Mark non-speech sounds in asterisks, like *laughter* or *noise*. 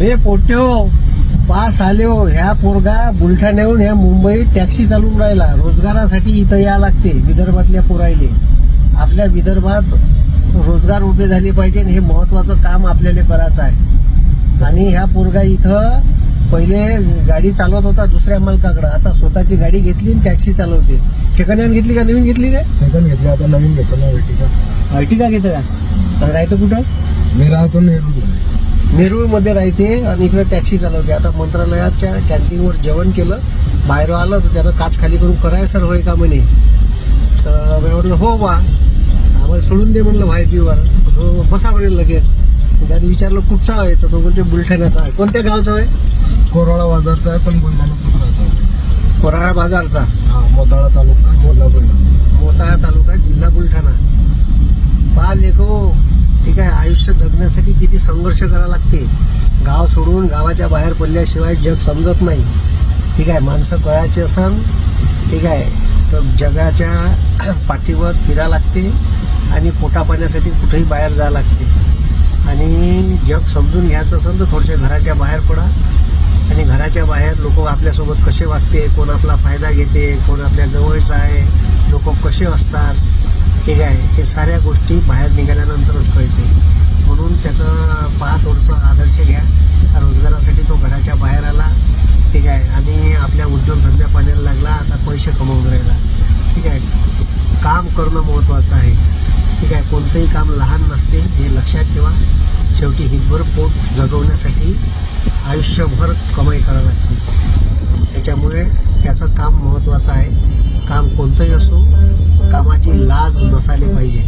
बे पोट्यो पास आले हो ह्या पोरगा बुलढाण्याहून ह्या मुंबई टॅक्सी चालवून राहिला. रोजगारासाठी इथं या लागते विदर्भातल्या पोरायले. आपल्या विदर्भात रोजगार उभे झाले पाहिजे हे महत्वाचं काम आपल्याला करायचं आहे. आणि ह्या पोरगा इथं पहिले गाडी चालवत होता दुसऱ्या मालकाकडे. आता स्वतःची गाडी घेतली आणि टॅक्सी चालवते. सेकंड हँड घेतली का? नवीन घेतली काय? सेकंड घेतली आता नवीन घेतो ना वेटिका. अर्टिका घेतं का? आणि राहतं कुठं? मी राहतो नेहरू नेरूळमध्ये राहते आणि इकडे टॅक्सी चालवते. आता मंत्रालयाच्या कॅन्टीनवर जेवण केलं बाहेर आलं तर त्यानं काच खाली करून कराय सर होय का म्हणे. तर मी म्हटलं हो बा आम्हाला सोडून दे म्हणलं व्हायटीवर बसा म्हणेल लगेच. त्याने विचारलं कुठचा आहे? तर तो म्हणते बुलढाण्याचा आहे. कोणत्या गावचा आहे? कोरोळा बाजारचा आहे पण राहतो कोराळा बाजारचा. हा मोताळा तालुका जिल्हा बुलढाणा. मोताळा तालुका जिल्हा बुलढाणा. आयुष्य जगण्यासाठी किती संघर्ष करावा लागते? गाव सोडून गावाच्या बाहेर पडल्याशिवाय जग समजत नाही. ठीक आहे माणसं कळायची असन. ठीक आहे तर जगाच्या *clears throat* पाठीवर फिरा लागते आणि पोटा पाण्यासाठी कुठेही बाहेर जावं लागते. आणि जग समजून घ्यायचं असेल तर थोडेसे घराच्या बाहेर पडा. आणि घराच्या बाहेर लोक आपल्यासोबत कसे वागते कोण आपला फायदा घेते कोण आपल्या जवळचा आहे लोक कसे असतात? ठीक आहे हे साऱ्या गोष्टी बाहेर निघाल्यानंतरच कळते म्हणून त्याचं पहा थोडंसं आदर्श घ्या रोजगारासाठी तो घराच्या बाहेर आला ठीक आहे आणि आपल्या उद्योगधंद्या पाण्याला लागला आता पैसे कमवून राहिला ठीक आहे काम करणं महत्त्वाचं आहे. ठीक आहे कोणतंही काम लहान नसते हे लक्षात ठेवा. शेवटी हितभर पोट जगवण्यासाठी आयुष्यभर कमाई करावी लागते. त्याच्यामुळे त्याचं काम महत्त्वाचं आहे. काम कोणतंही असो कामाची लाज नसायला पाहिजे.